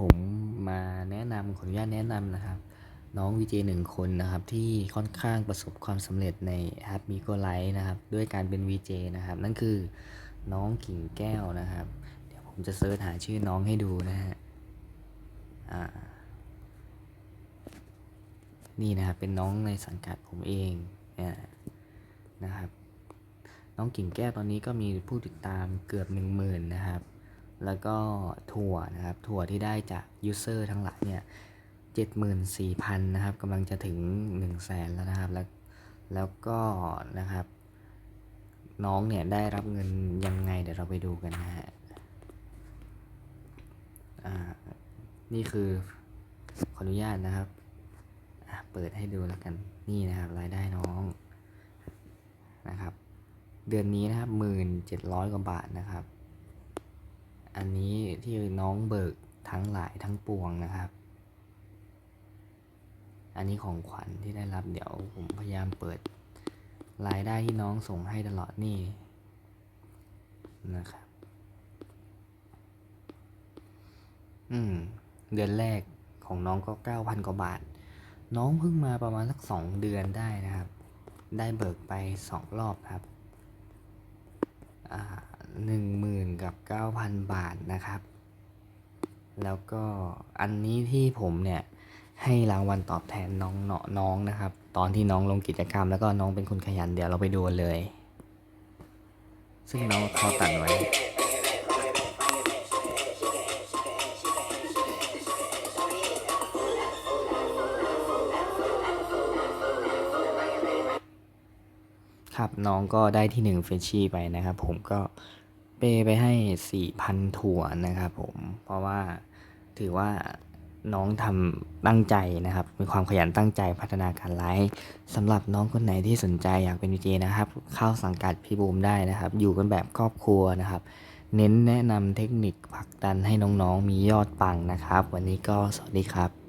ผมมาแนะนำขออนุญาตแนะนำนะครับ น้องวีเจหนึ่งคนนะครับที่ค่อนข้างประสบความสำเร็จในแอปมิโกไลท์นะครับด้วยการเป็นวีเจนะครับ นั่นคือน้องกิ่งแก้วนะครับ เดี๋ยวผมจะเซิร์ชหาชื่อน้องให้ดูนะฮะนี่นะครับเป็นน้องในสังกัดผมเองนะครับ น้องกิ่งแก้วตอนนี้ก็มีผู้ติดตามเกือบ1 0,000นะครับ แล้วก็ถั่วนะครับ ถั่วที่ได้จากยูเซอร์ทั้งหลายเนี่ย74,000 นะครับกำลังจะถึง 1 0 0 0 0แสนแล้วนะครับ แล้วแล้วก็นะครับ น้องเนี่ยได้รับเงินยังไงเดี๋ยวเราไปดูกันนะฮะอ่านี่คือขออนุญาตนะครับ เปิดให้ดูแล้วกัน นี่นะครับรายได้น้องนะครับ เดือนนี้นะครับหมื่นเจ็ดร้อยกว่าบาทนะครับ อันนี้ที่น้องเบิกทั้งหลายทั้งปวงนะครับ อันนี้ของขวัญที่ได้รับเดี๋ยวผมพยายามเปิดรายได้ที่น้องส่งให้ตลอดนี่นะครับ อืม เดือนแรกของน้องก็เก้าพันกว่าบาท น้องเพิ่งมาประมาณสักสองเดือนได้นะครับ ได้เบิกไปสองรอบครับหนึ่งหมื่น กับเก้าพันบาทนะครับ แล้วก็อันนี้ที่ผมเนี่ยให้รางวัลตอบแทนน้องเนาะน้องนะครับ ตอนที่น้องลงกิจกรรม แล้วก็น้องเป็นคนขยันเดี๋ยวเราไปดูเลย ซึ่งน้องเขาตัดไว้ครับน้องก็ได้ที่หนึ่งเฟชชี่ไปนะครับ ผมก็ เปไปให้สี่พันถั่วนะครับผม เพราะว่าถือว่าน้องทำตั้งใจนะครับ มีความขยันตั้งใจพัฒนาการไลฟ์สำหรับน้องคนไหนที่สนใจอยากเป็นวีเจนะครับ เข้าสังกัดพี่บูมได้นะครับ อยู่กันแบบครอบครัวนะครับ เน้นแนะนำเทคนิคผลักดันให้น้องๆมียอดปังนะครับ วันนี้ก็สวัสดีครับ